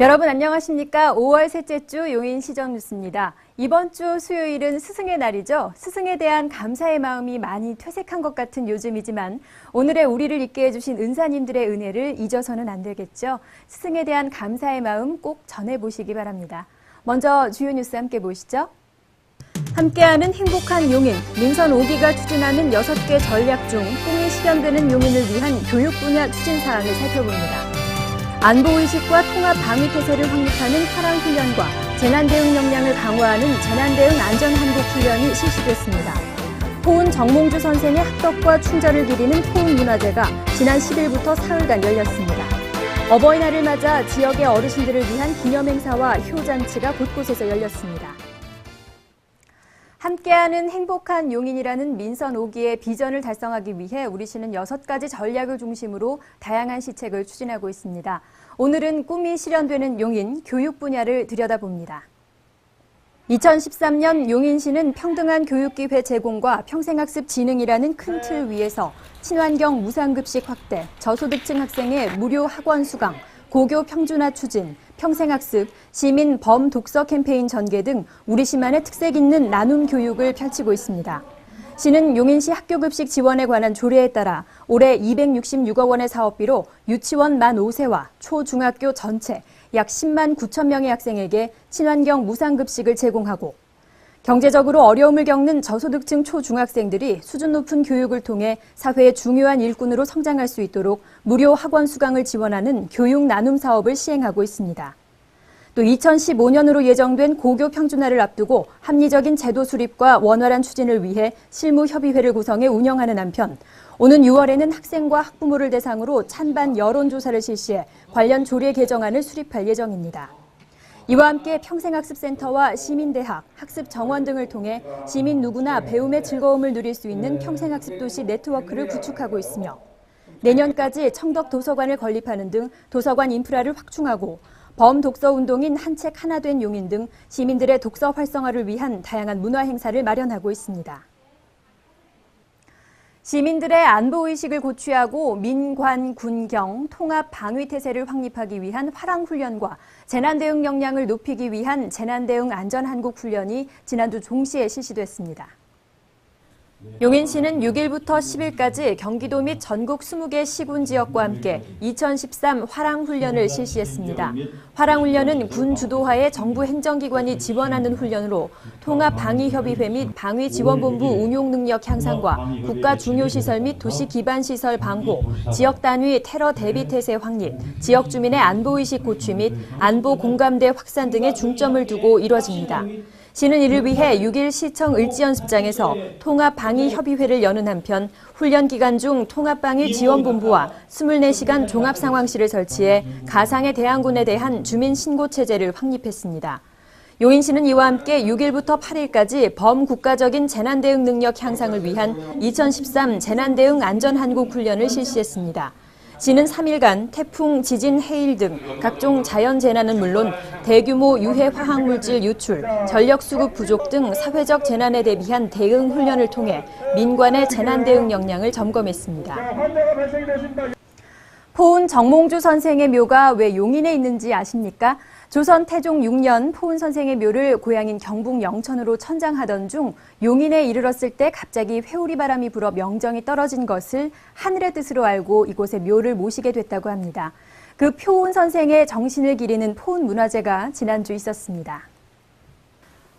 여러분 안녕하십니까? 5월 셋째 주 용인 시정 뉴스입니다. 이번 주 수요일은 스승의 날이죠. 스승에 대한 감사의 마음이 많이 퇴색한 것 같은 요즘이지만 오늘의 우리를 있게 해주신 은사님들의 은혜를 잊어서는 안 되겠죠. 스승에 대한 감사의 마음 꼭 전해보시기 바랍니다. 먼저 주요 뉴스 함께 보시죠. 함께하는 행복한 용인, 민선 5기가 추진하는 6개 전략 중 꿈이 실현되는 용인을 위한 교육 분야 추진 사항을 살펴봅니다. 안보의식과 통합 방위 태세를 확립하는 화랑훈련과 재난 대응 역량을 강화하는 재난 대응 안전 한국 훈련이 실시됐습니다. 포은 정몽주 선생의 학덕과 충전을 기리는 포은 문화제가 지난 10일부터 사흘간 열렸습니다. 어버이날을 맞아 지역의 어르신들을 위한 기념행사와 효잔치가 곳곳에서 열렸습니다. 함께하는 행복한 용인이라는 민선 5기의 비전을 달성하기 위해 우리 시는 6가지 전략을 중심으로 다양한 시책을 추진하고 있습니다. 오늘은 꿈이 실현되는 용인 교육 분야를 들여다봅니다. 2013년 용인시는 평등한 교육기회 제공과 평생학습 진흥이라는 큰 틀 위에서 친환경 무상급식 확대, 저소득층 학생의 무료 학원 수강, 고교 평준화 추진, 평생학습, 시민 범 독서 캠페인 전개 등 우리 시만의 특색 있는 나눔 교육을 펼치고 있습니다. 시는 용인시 학교급식 지원에 관한 조례에 따라 올해 266억 원의 사업비로 유치원 만 5세와 초중학교 전체 약 10만 9천 명의 학생에게 친환경 무상급식을 제공하고 경제적으로 어려움을 겪는 저소득층 초중학생들이 수준 높은 교육을 통해 사회의 중요한 일꾼으로 성장할 수 있도록 무료 학원 수강을 지원하는 교육 나눔 사업을 시행하고 있습니다. 또 2015년으로 예정된 고교 평준화를 앞두고 합리적인 제도 수립과 원활한 추진을 위해 실무협의회를 구성해 운영하는 한편 오는 6월에는 학생과 학부모를 대상으로 찬반 여론조사를 실시해 관련 조례 개정안을 수립할 예정입니다. 이와 함께 평생학습센터와 시민대학, 학습정원 등을 통해 시민 누구나 배움의 즐거움을 누릴 수 있는 평생학습 도시 네트워크를 구축하고 있으며 내년까지 청덕 도서관을 건립하는 등 도서관 인프라를 확충하고 범독서 운동인 한 책 하나 된 용인 등 시민들의 독서 활성화를 위한 다양한 문화 행사를 마련하고 있습니다. 시민들의 안보 의식을 고취하고 민관, 군경, 통합 방위 태세를 확립하기 위한 화랑 훈련과 재난 대응 역량을 높이기 위한 재난 대응 안전 한국 훈련이 지난주 종시에 실시됐습니다. 용인 시는 6일부터 10일까지 경기도 및 전국 20개 시군 지역과 함께 2013 화랑 훈련을 실시했습니다. 화랑 훈련은 군 주도하에 정부 행정기관이 지원하는 훈련으로 통합 방위 협의회 및 방위 지원본부 운용 능력 향상과 국가 중요 시설 및 도시 기반 시설 방호, 지역 단위 테러 대비 태세 확립, 지역 주민의 안보 의식 고취 및 안보 공감대 확산 등에 중점을 두고 이뤄집니다. 시는 이를 위해 6일 시청 을지연습장에서 통합방위협의회를 여는 한편 훈련 기간 중 통합방위 지원본부와 24시간 종합상황실을 설치해 가상의 대항군에 대한 주민 신고 체제를 확립했습니다. 요인시는 이와 함께 6일부터 8일까지 범국가적인 재난대응 능력 향상을 위한 2013 재난대응 안전한국 훈련을 실시했습니다. 지는 3일간 태풍, 지진, 해일 등 각종 자연 재난은 물론 대규모 유해 화학 물질 유출, 전력 수급 부족 등 사회적 재난에 대비한 대응 훈련을 통해 민관의 재난 대응 역량을 점검했습니다. 포운 정몽주 선생의 묘가 왜 용인에 있는지 아십니까? 조선 태종 6년 포은 선생의 묘를 고향인 경북 영천으로 천장하던 중 용인에 이르렀을 때 갑자기 회오리 바람이 불어 명정이 떨어진 것을 하늘의 뜻으로 알고 이곳에 묘를 모시게 됐다고 합니다. 그 표운 선생의 정신을 기리는 포은 문화제가 지난주 있었습니다.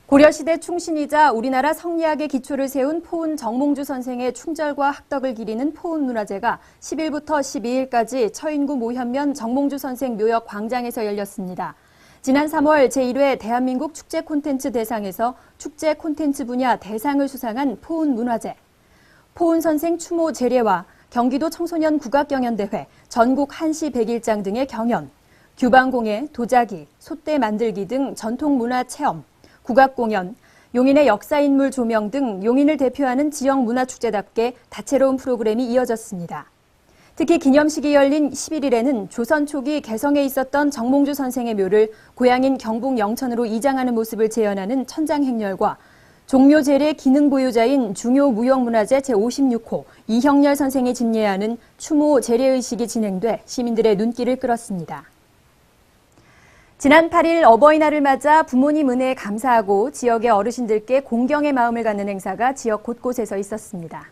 고려시대 충신이자 우리나라 성리학의 기초를 세운 포은 정몽주 선생의 충절과 학덕을 기리는 포은 문화제가 10일부터 12일까지 처인구 모현면 정몽주 선생 묘역 광장에서 열렸습니다. 지난 3월 제1회 대한민국 축제 콘텐츠 대상에서 축제 콘텐츠 분야 대상을 수상한 포운 문화제. 포운 선생 추모 재례와 경기도 청소년 국악경연대회, 전국 한시 백일장 등의 경연, 규방공예, 도자기, 솥대 만들기 등 전통문화 체험, 국악공연, 용인의 역사인물 조명 등 용인을 대표하는 지역 문화축제답게 다채로운 프로그램이 이어졌습니다. 특히 기념식이 열린 11일에는 조선 초기 개성에 있었던 정몽주 선생의 묘를 고향인 경북 영천으로 이장하는 모습을 재현하는 천장행렬과 종묘제례 기능 보유자인 중요 무형문화재 제56호 이형렬 선생이 진례하는 추모 제례의식이 진행돼 시민들의 눈길을 끌었습니다. 지난 8일 어버이날을 맞아 부모님 은혜에 감사하고 지역의 어르신들께 공경의 마음을 갖는 행사가 지역 곳곳에서 있었습니다.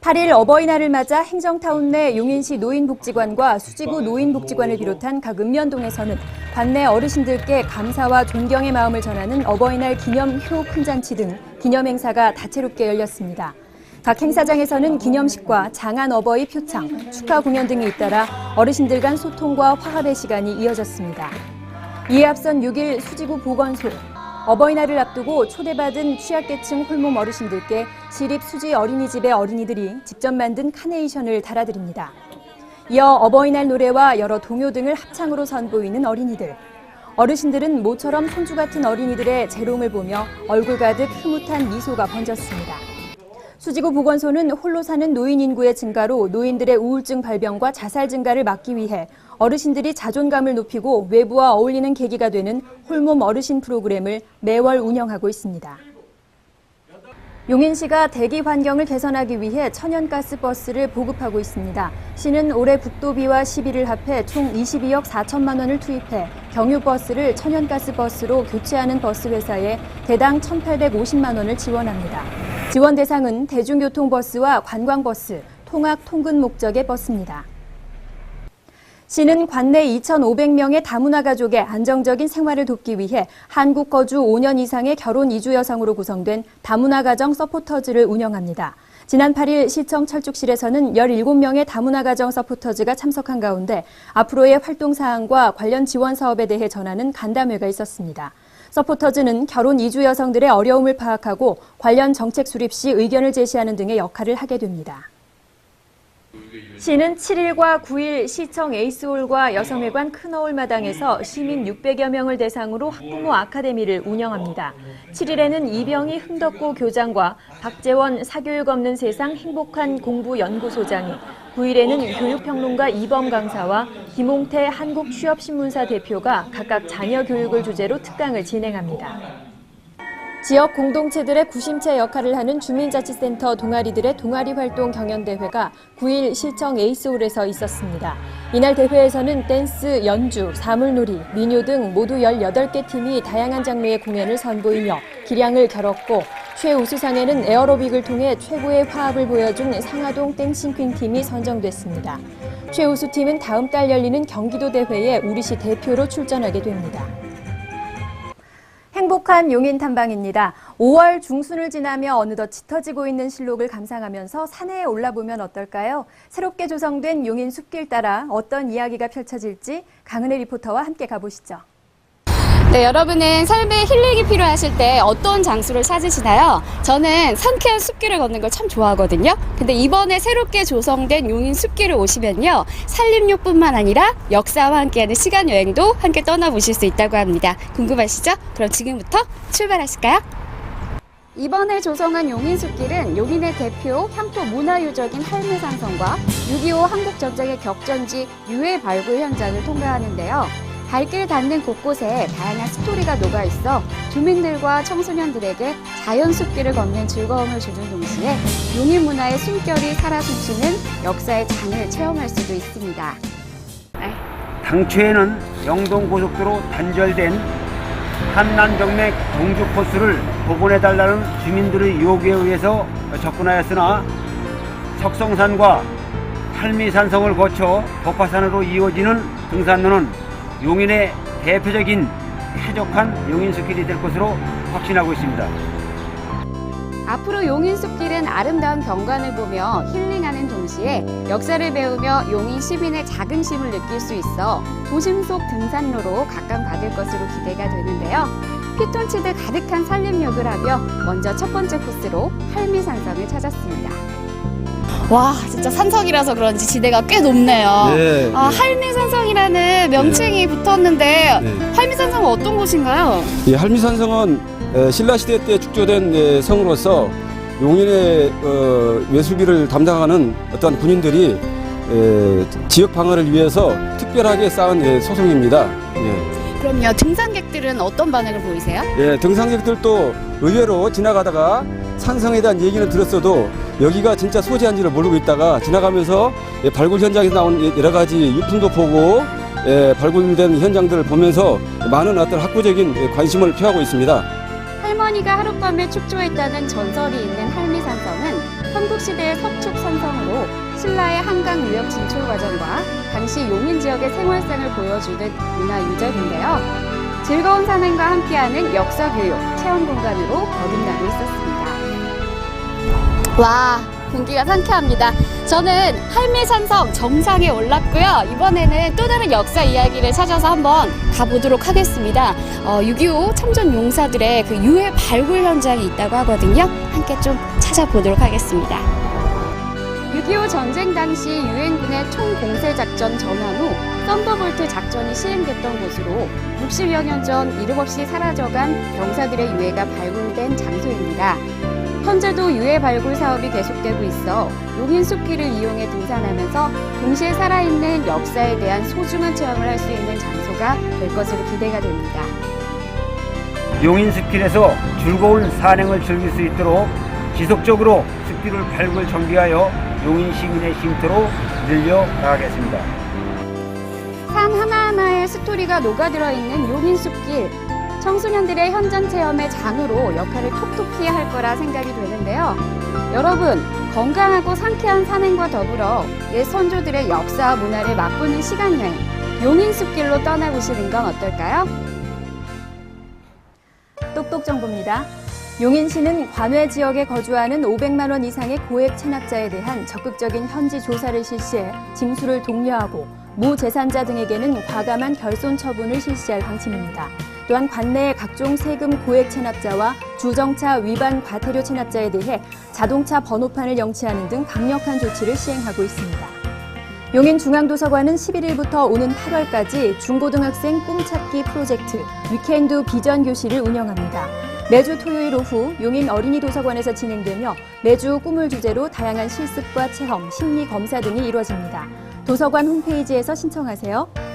8일 어버이날을 맞아 행정타운 내 용인시 노인복지관과 수지구 노인복지관을 비롯한 각 읍면동에서는 관내 어르신들께 감사와 존경의 마음을 전하는 어버이날 기념 효 큰잔치 등 기념 행사가 다채롭게 열렸습니다. 각 행사장에서는 기념식과 장안 어버이 표창, 축하 공연 등이 잇따라 어르신들 간 소통과 화합의 시간이 이어졌습니다. 이에 앞선 6일 수지구 보건소 어버이날을 앞두고 초대받은 취약계층 홀몸 어르신들께 시립 수지 어린이집의 어린이들이 직접 만든 카네이션을 달아드립니다. 이어 어버이날 노래와 여러 동요 등을 합창으로 선보이는 어린이들. 어르신들은 모처럼 손주 같은 어린이들의 재롱을 보며 얼굴 가득 흐뭇한 미소가 번졌습니다. 수지구 보건소는 홀로 사는 노인 인구의 증가로 노인들의 우울증 발병과 자살 증가를 막기 위해 어르신들이 자존감을 높이고 외부와 어울리는 계기가 되는 홀몸 어르신 프로그램을 매월 운영하고 있습니다. 용인시가 대기 환경을 개선하기 위해 천연가스 버스를 보급하고 있습니다. 시는 올해 국도비와 시비를 합해 총 22억 4천만 원을 투입해 경유 버스를 천연가스 버스로 교체하는 버스 회사에 대당 1,850만 원을 지원합니다. 지원 대상은 대중교통버스와 관광버스, 통학 통근 목적의 버스입니다. 시는 관내 2,500명의 다문화 가족의 안정적인 생활을 돕기 위해 한국 거주 5년 이상의 결혼 이주 여성으로 구성된 다문화 가정 서포터즈를 운영합니다. 지난 8일 시청 철쭉실에서는 17명의 다문화 가정 서포터즈가 참석한 가운데 앞으로의 활동 사항과 관련 지원 사업에 대해 전하는 간담회가 있었습니다. 서포터즈는 결혼 이주 여성들의 어려움을 파악하고 관련 정책 수립 시 의견을 제시하는 등의 역할을 하게 됩니다. 시는 7일과 9일 시청 에이스홀과 여성회관 큰어울 마당에서 시민 600여 명을 대상으로 학부모 아카데미를 운영합니다. 7일에는 이병희 흥덕고 교장과 박재원 사교육 없는 세상 행복한 공부 연구소장이 9일에는 교육평론가 이범 강사와 김홍태 한국취업신문사 대표가 각각 자녀 교육을 주제로 특강을 진행합니다. 지역 공동체들의 구심체 역할을 하는 주민자치센터 동아리들의 동아리 활동 경연대회가 9일 시청 에이스홀에서 있었습니다. 이날 대회에서는 댄스, 연주, 사물놀이, 민요 등 모두 18개 팀이 다양한 장르의 공연을 선보이며 기량을 겨뤘고 최우수상에는 에어로빅을 통해 최고의 화합을 보여준 상하동 댄싱퀸 팀이 선정됐습니다. 최우수 팀은 다음 달 열리는 경기도 대회에 우리시 대표로 출전하게 됩니다. 행복한 용인 탐방입니다. 5월 중순을 지나며 어느덧 짙어지고 있는 실록을 감상하면서 산에 올라보면 어떨까요? 새롭게 조성된 용인 숲길 따라 어떤 이야기가 펼쳐질지 강은혜 리포터와 함께 가보시죠. 네, 여러분은 삶에 힐링이 필요하실 때 어떤 장소를 찾으시나요? 저는 상쾌한 숲길을 걷는 걸 참 좋아하거든요. 근데 이번에 새롭게 조성된 용인 숲길을 오시면요. 산림욕뿐만 아니라 역사와 함께하는 시간 여행도 함께 떠나보실 수 있다고 합니다. 궁금하시죠? 그럼 지금부터 출발하실까요? 이번에 조성한 용인숲길은 용인의 대표 향토 문화유적인 할매산성과 6.25 한국전쟁의 격전지 유해 발굴 현장을 통과하는데요. 발길 닿는 곳곳에 다양한 스토리가 녹아 있어 주민들과 청소년들에게 자연 숲길을 걷는 즐거움을 주는 동시에 용인 문화의 숨결이 살아 숨쉬는 역사의 장을 체험할 수도 있습니다. 당초에는 영동고속도로 단절된 한남정맥 동주 코스를 복원해달라는 주민들의 요구에 의해서 접근하였으나 석성산과 할미산성을 거쳐 법화산으로 이어지는 등산로는 용인의 대표적인 쾌적한 용인숲길이 될 것으로 확신하고 있습니다. 앞으로 용인 숲길은 아름다운 경관을 보며 힐링하는 동시에 역사를 배우며 용인 시민의 자긍심을 느낄 수 있어 도심 속 등산로로 각광받을 것으로 기대가 되는데요. 피톤치드 가득한 산림욕을 하며 먼저 첫 번째 코스로 할미산성을 찾았습니다. 와, 진짜 산성이라서 그런지 지대가 꽤 높네요. 네. 아, 할미산성이라는 명칭이 붙었는데 네. 할미산성은 어떤 곳인가요? 이 할미산성은 에, 신라 시대 때 축조된 에, 성으로서 용인의 어, 외수비를 담당하는 어떤 군인들이 에, 지역 방어를 위해서 특별하게 쌓은 예, 소송입니다. 예. 그럼요. 등산객들은 어떤 반응을 보이세요? 예, 등산객들도 의외로 지나가다가 산성에 대한 얘기는 들었어도 여기가 진짜 소재한지를 모르고 있다가 지나가면서 예, 발굴 현장에서 나온 예, 여러 가지 유품도 보고 에, 발굴된 현장들을 보면서 많은 어떤 학구적인 관심을 표하고 있습니다. 할머니가 하룻밤에 축조했다는 전설이 있는 할미산성은 삼국시대의 석축산성으로 신라의 한강 유역 진출 과정과 당시 용인 지역의 생활상을 보여주는 문화 유적인데요. 즐거운 산행과 함께하는 역사 교육, 체험 공간으로 거듭나고 있었습니다. 와, 공기가 상쾌합니다. 저는 할미산성 정상에 올랐고요. 이번에는 또 다른 역사 이야기를 찾아서 한번 가보도록 하겠습니다. 어, 6.25 참전 용사들의 그 유해 발굴 현장이 있다고 하거든요. 함께 좀 찾아보도록 하겠습니다. 6.25 전쟁 당시 유엔군의 총공세 작전 전환 후 썬더볼트 작전이 시행됐던 곳으로 60여 년 전 이름 없이 사라져간 병사들의 유해가 발굴된 장소입니다. 현재도 유해 발굴 사업이 계속되고 있어 용인 숲길을 이용해 등산하면서 동시에 살아있는 역사에 대한 소중한 체험을 할 수 있는 장소가 될 것으로 기대가 됩니다. 용인 숲길에서 즐거운 산행을 즐길 수 있도록 지속적으로 숲길을 발굴 정비하여 용인 시민의 쉼터로 늘려 나가겠습니다. 산 하나하나의 스토리가 녹아들어 있는 용인 숲길. 청소년들의 현장 체험의 장으로 역할을 톡톡히 할 거라 생각이 되는데요. 여러분, 건강하고 상쾌한 산행과 더불어 옛 선조들의 역사와 문화를 맛보는 시간 여행, 용인 숲길로 떠나보시는 건 어떨까요? 똑똑 정보입니다. 용인시는 관외 지역에 거주하는 500만 원 이상의 고액 체납자에 대한 적극적인 현지 조사를 실시해 징수를 독려하고 무재산자 등에게는 과감한 결손 처분을 실시할 방침입니다. 또한 관내의 각종 세금 고액 체납자와 주정차 위반 과태료 체납자에 대해 자동차 번호판을 영치하는 등 강력한 조치를 시행하고 있습니다. 용인중앙도서관은 11일부터 오는 8월까지 중고등학생 꿈찾기 프로젝트 위켄드 비전 교실을 운영합니다. 매주 토요일 오후 용인 어린이 도서관에서 진행되며 매주 꿈을 주제로 다양한 실습과 체험, 심리 검사 등이 이루어집니다. 도서관 홈페이지에서 신청하세요.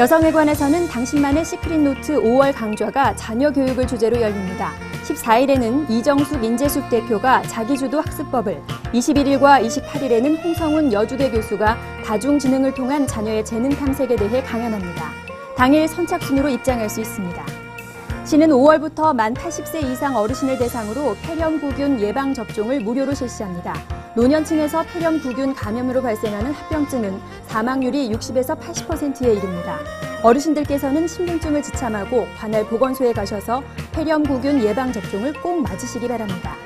여성회관에서는 당신만의 시크릿 노트 5월 강좌가 자녀 교육을 주제로 열립니다. 14일에는 이정숙 인재숙 대표가 자기주도 학습법을, 21일과 28일에는 홍성훈 여주대 교수가 다중지능을 통한 자녀의 재능 탐색에 대해 강연합니다. 당일 선착순으로 입장할 수 있습니다. 시는 5월부터 만 80세 이상 어르신을 대상으로 폐렴구균 예방 접종을 무료로 실시합니다. 노년층에서 폐렴구균 감염으로 발생하는 합병증은 사망률이 60에서 80%에 이릅니다. 어르신들께서는 신분증을 지참하고 관할 보건소에 가셔서 폐렴구균 예방 접종을 꼭 맞으시기 바랍니다.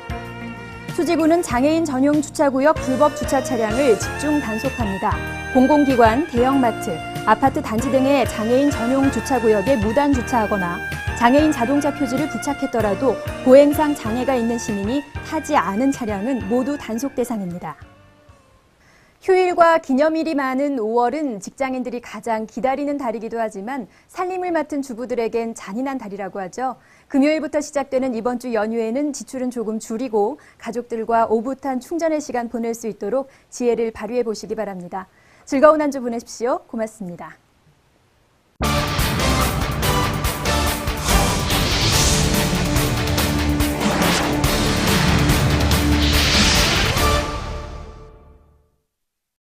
수지구는 장애인 전용 주차구역 불법 주차 차량을 집중 단속합니다. 공공기관, 대형마트, 아파트 단지 등의 장애인 전용 주차구역에 무단 주차하거나 장애인 자동차 표지를 부착했더라도 보행상 장애가 있는 시민이 타지 않은 차량은 모두 단속 대상입니다. 휴일과 기념일이 많은 5월은 직장인들이 가장 기다리는 달이기도 하지만 살림을 맡은 주부들에겐 잔인한 달이라고 하죠. 금요일부터 시작되는 이번 주 연휴에는 지출은 조금 줄이고 가족들과 오붓한 충전의 시간 보낼 수 있도록 지혜를 발휘해 보시기 바랍니다. 즐거운 한 주 보내십시오. 고맙습니다.